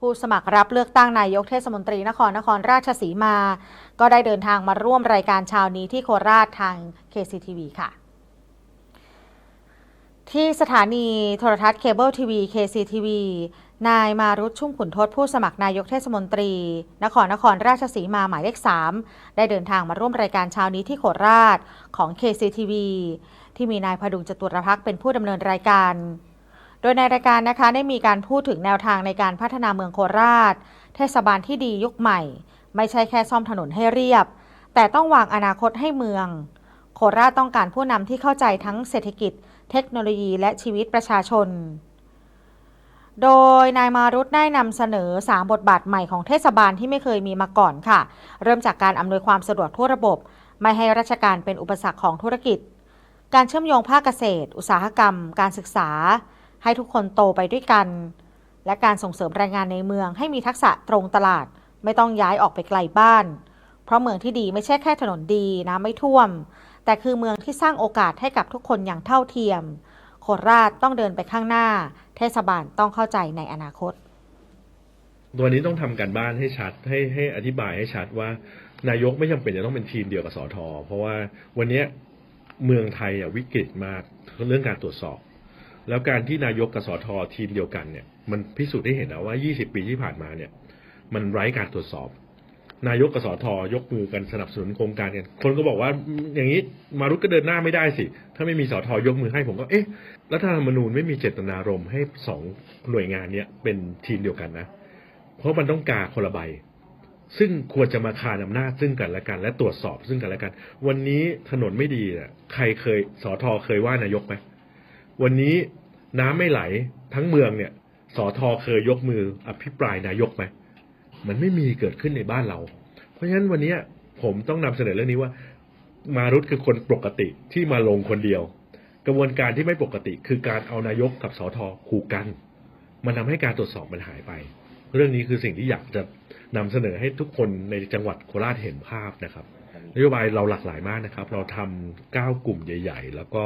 ผู้สมัครรับเลือกตั้งนายกเทศมนตรีนครนครราชสีมา ก็ได้เดินทางมาร่วมรายการเชาวนี้ที่โคราชทาง KCTV ค่ะ ที่สถานีโทรทัศน์เคเบิลทีวี KCTV นายมารุตชุ่มขุนทศผู้สมัครนายกเทศมนตรี นครนครราชสีมาหมายเลข 3 ได้เดินทางมาร่วมรายการเช้านี้ที่โคราชของ KCTV ที่มีนายพดุงจตุรพักเป็นผู้ดำเนินรายการ โดยในรายการนะคะได้มีการพูดถึงแนวทางในการพัฒนาเมืองโคราช เทศบาลที่ดียุคใหม่ ไม่ใช่แค่ซ่อมถนนให้เรียบ แต่ต้องวางอนาคตให้เมือง โคราชต้องการผู้นำที่เข้าใจทั้งเศรษฐกิจ เทคโนโลยีและชีวิตประชาชน โดยนายมารุตได้นำเสนอ 3 บทบาทใหม่ของเทศบาลที่ไม่เคยมีมาก่อนค่ะ เริ่มจากการอำนวยความสะดวกทั่วระบบ ไม่ให้ราชการเป็นอุปสรรคของธุรกิจ การเชื่อมโยงภาคเกษตร อุตสาหกรรม การศึกษา ให้ทุกคนโตไปด้วยกัน และการส่งเสริมแรงงานในเมืองให้มีทักษะตรงตลาด ไม่ต้องย้ายออกไปไกลบ้าน เพราะเมืองที่ดีไม่ใช่แค่ถนนดีน้ำไม่ท่วม แต่คือเมืองที่สร้างโอกาสให้กับทุกคนอย่างเท่าเทียม โคราชต้องเดินไปข้างหน้า เทศบาลต้องเข้าใจในอนาคตตัวนี้ต้องทำการบ้านให้ชัดให้ให้อธิบายให้ชัดว่า นายกไม่จำเป็นจะต้องเป็นทีมเดียวกับสอทอเพราะว่าวันนี้เมืองไทยอะวิกฤตมากเรื่องการตรวจสอบ แล้วการที่นายกกับสททีมเดียวกันเนี่ย มันพิสูจน์ให้เห็นแล้วว่า 20 ปีที่ผ่านมาเนี่ย มันไร้การตรวจสอบ นายกกับสทยกมือกันสนับสนุนโครงการกัน คนก็บอกว่าอย่างนี้มารุตก็เดินหน้าไม่ได้สิ ถ้าไม่มีสทยกมือให้ผมก็เอ๊ะรัฐธรรมนูญไม่มีเจตนารมณ์ให้สองหน่วยงานเนี้ยเป็นทีมเดียวกันนะ เพราะมันต้องกาคนละใบซึ่งควรจะมาคานอำนาจซึ่งกันและกัน และตรวจสอบซึ่งกันและกัน วันนี้ถนนไม่ดีน่ะใครเคยสอทอเคยว่านายกไหม วันนี้น้ำไม่ไหลทั้งเมืองเนี่ยสอทอเคยยกมืออภิปรายนายกไหมมันไม่มีเกิดขึ้นในบ้านเรา เพราะฉะนั้นวันนี้ผมต้องนำเสนอเรื่องนี้ว่า มารุตคือคนปกติที่มาลงคนเดียว กระบวนการที่ไม่ปกติคือการเอานายกกับสอทอขู่กัน มันทำให้การตรวจสอบมันหายไป เรื่องนี้คือสิ่งที่อยากจะนำเสนอให้ทุกคนในจังหวัดโคราชเห็นภาพนะครับ นโยบายเราหลากหลายมากนะครับ เราทำเก้ากลุ่มใหญ่ ๆ แล้วก็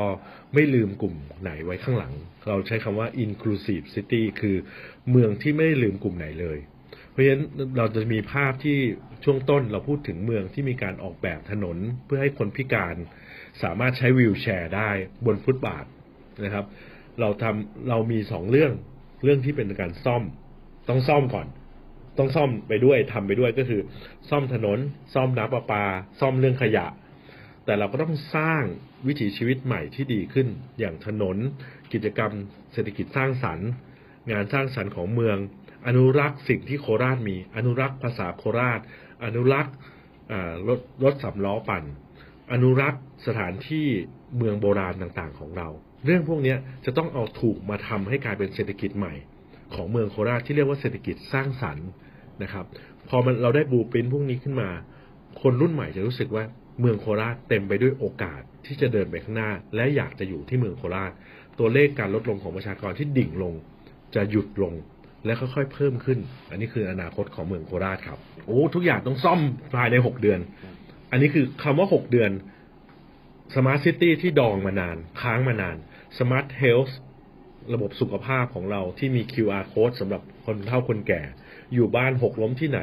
ไม่ลืมกลุ่มไหนไว้ข้างหลัง เราใช้คำว่า inclusive city คือเมืองที่ไม่ได้ลืมกลุ่มไหนเลย เพราะฉะนั้นเราจะมีภาพที่ช่วงต้นเราพูดถึงเมืองที่มีการออกแบบถนนเพื่อให้คนพิการสามารถใช้วีลแชร์ได้บนฟุตบาทนะครับ เราทำเรามีสองเรื่องเรื่องที่เป็นการซ่อมต้องซ่อมก่อน ต้องซ่อมไปด้วยทำไปด้วยก็คือ ซ่อมถนน ซ่อมน้ำประปา ซ่อมเรื่องขยะ แต่เราก็ต้องสร้างวิถีชีวิตใหม่ที่ดีขึ้น อย่างถนน กิจกรรม เศรษฐกิจสร้างสรรค์ งานสร้างสรรค์ของเมือง อนุรักษ์สิ่งที่โคราชมี อนุรักษ์ภาษาโคราช อนุรักษ์รถรถสำล้อปั่น อนุรักษ์สถานที่เมืองโบราณต่างๆ ของเรา เรื่องพวกนี้จะต้องเอาถูกมาทำให้กลายเป็นเศรษฐกิจใหม่ ของเมืองโคราชที่เรียกว่าเศรษฐกิจสร้างสรรค์นะครับ พอมันเราได้บูปินพวกนี้ขึ้นมา คนรุ่นใหม่จะรู้สึกว่าเมืองโคราชเต็มไปด้วยโอกาสที่จะเดินไปข้างหน้า และอยากจะอยู่ที่เมืองโคราช ตัวเลขการลดลงของประชากรที่ดิ่งลง จะหยุดลงและค่อยๆเพิ่มขึ้น อันนี้คืออนาคตของเมืองโคราชครับ โอ้ทุกอย่างต้องซ่อมภายในหกเดือน อันนี้คือคำว่าหกเดือนสมาร์ทซิตี้ที่ดองมานาน ค้างมานานสมาร์ทเฮลส์ ระบบสุขภาพของเราที่มี QR code สำหรับคนเฒ่าคนแก่ อยู่บ้านหกล้มที่ไหน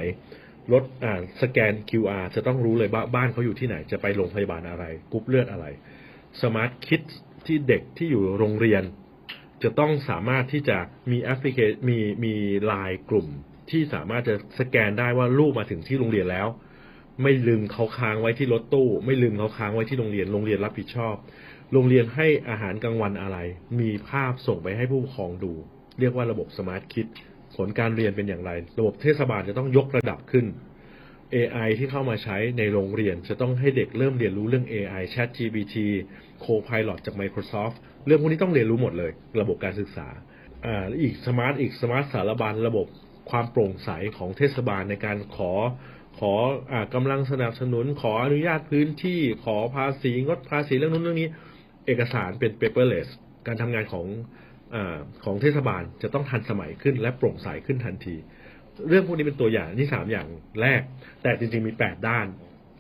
รถอ่าสแกน QR จะต้องรู้เลยว่าบ้านเขาอยู่ที่ไหน จะไปโรงพยาบาลอะไรกรุ๊ปเลือดอะไรสมาร์ทคิดที่เด็กที่อยู่โรงเรียน จะต้องสามารถที่จะมีแอปพลิเคชันมีมีไลน์กลุ่ม ที่สามารถจะสแกนได้ว่าลูกมาถึงที่โรงเรียนแล้ว ไม่ลืมเขาค้างไว้ที่รถตู้ ไม่ลืมเขาค้างไว้ที่โรงเรียนโรงเรียนรับผิดชอบ โรงเรียนให้อาหารกลางวันอะไร มีภาพส่งไปให้ผู้ปกครองดู เรียกว่าระบบสมาร์ทคิดผลการเรียนเป็นอย่างไร ระบบเทศบาลจะต้องยกระดับขึ้น AI ที่เข้ามาใช้ในโรงเรียนจะต้องให้เด็กเริ่มเรียนรู้เรื่อง AI ChatGPT Copilot จาก Microsoft เรื่องพวกนี้ต้องเรียนรู้หมดเลย ระบบการศึกษาอ่าอีกสมาร์ทอีกสมาร์ทสารบัญระบบความโปร่งใสของเทศบาลในการขอ ขออากำลังสนับสนุน ขออนุญาตพื้นที่ ขอภาษีงดภาษีเรื่องนู้นเรื่องนี้ เอกสารเป็น paperless การทำงานของอของเทศบาลจะต้องทันสมัยขึ้น และโปร่งใสขึ้นทันที เรื่องพวกนี้เป็นตัวอย่างที่สามอย่างแรก แต่จริงๆมีแปดด้าน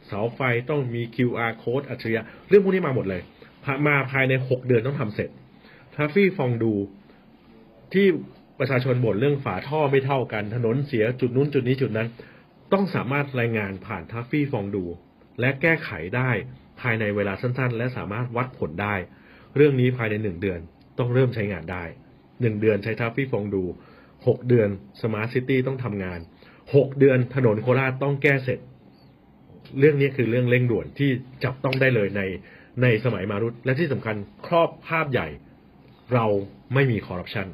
เสาไฟต้องมี QR code อัจฉริยะ เรื่องพวกนี้มาหมดเลย มาภายในหกเดือนต้องทำเสร็จทัฟฟี่ฟองดูที่ประชาชนบ่นเรื่องฝาท่อไม่เท่ากัน ถนนเสียจุดนู้นจุดนี้จุดนั้น ต้องสามารถรายงานผ่านทัฟฟี่ฟองดู และแก้ไขได้ ภายในเวลาสั้น ๆ และสามารถวัดผลได้ เรื่องนี้ภายในหนึ่งเดือนต้องเริ่มใช้งานได้หนึ่งเดือนใช้ทัฟฟี่ฟองดูหกเดือนสมาร์ทซิตี้ต้องทำงานหกเดือนถนนโคราชต้องแก้เสร็จ เรื่องนี้คือเรื่องเร่งด่วนที่จับต้องได้เลยในในสมัยมารุตและที่สำคัญครอบภาพใหญ่ เราไม่มีคอร์รัปชัน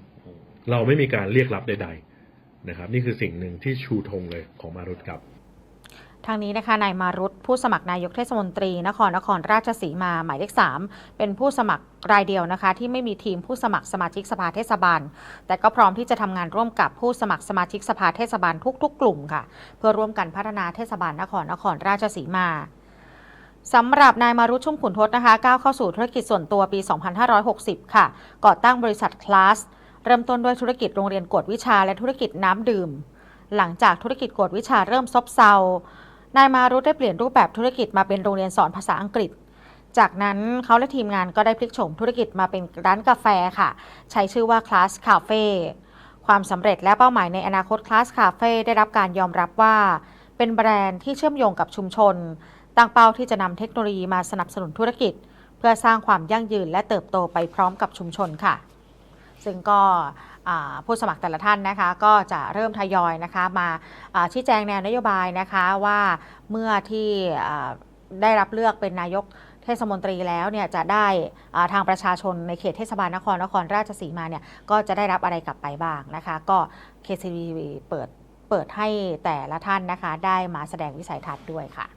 เราไม่มีการเรียกรับใด ๆ นะครับ นี่คือสิ่งหนึ่งที่ชูธงเลยของมารุตครับ ทางนี้นะคะนายมารุตผู้สมัครนายกเทศมนตรี นครนครราชสีมาหมายเลข3เป็นผู้สมัครรายเดียวนะคะ ที่ไม่มีทีมผู้สมัครสมาชิกสภาเทศบาล แต่ก็พร้อมที่จะทำงานร่วมกับผู้สมัครสมาชิกสภาเทศบาลทุก ๆ กลุ่มค่ะ เพื่อร่วมกันพัฒนาเทศบาลนครนครราชสีมาสำหรับนายมารุชุ่มขุนทศนะคะก้าวเข้าสู่ธุรกิจส่วนตัวปี 2560 ค่ะ ก่อตั้งบริษัทคลาสเริ่มต้นด้วยธุรกิจโรงเรียนกวดวิชาและธุรกิจน้ำดื่ม หลังจากธุรกิจกวดวิชาเริ่มซบเซา นายมารุตได้เปลี่ยนรูปแบบธุรกิจมาเป็นโรงเรียนสอนภาษาอังกฤษ จากนั้นเขาและทีมงานก็ได้พลิกโฉมธุรกิจมาเป็นร้านกาแฟค่ะ ใช้ชื่อว่า Class Cafe ความสำเร็จและเป้าหมายในอนาคต Class Cafe ได้รับการยอมรับว่า เป็นแบรนด์ที่เชื่อมโยงกับชุมชน ตั้งเป้าที่จะนำเทคโนโลยีมาสนับสนุนธุรกิจ เพื่อสร้างความยั่งยืนและเติบโตไปพร้อมกับชุมชนค่ะ ซึ่งก็ ผู้สมัครแต่ละท่านนะคะ ก็จะเริ่มทยอยนะคะ มาชี้แจงแนวนโยบายนะคะว่าเมื่อที่ได้รับเลือกเป็นนายกเทศมนตรีแล้วเนี่ยจะได้ทางประชาชนในเขตเทศบาลนครนครราชสีมาเนี่ยก็จะได้รับอะไรกลับไปบ้างนะคะ ก็ KCTV เปิดเปิดให้แต่ละท่านนะคะ ได้มาแสดงวิสัยทัศน์ด้วยค่ะ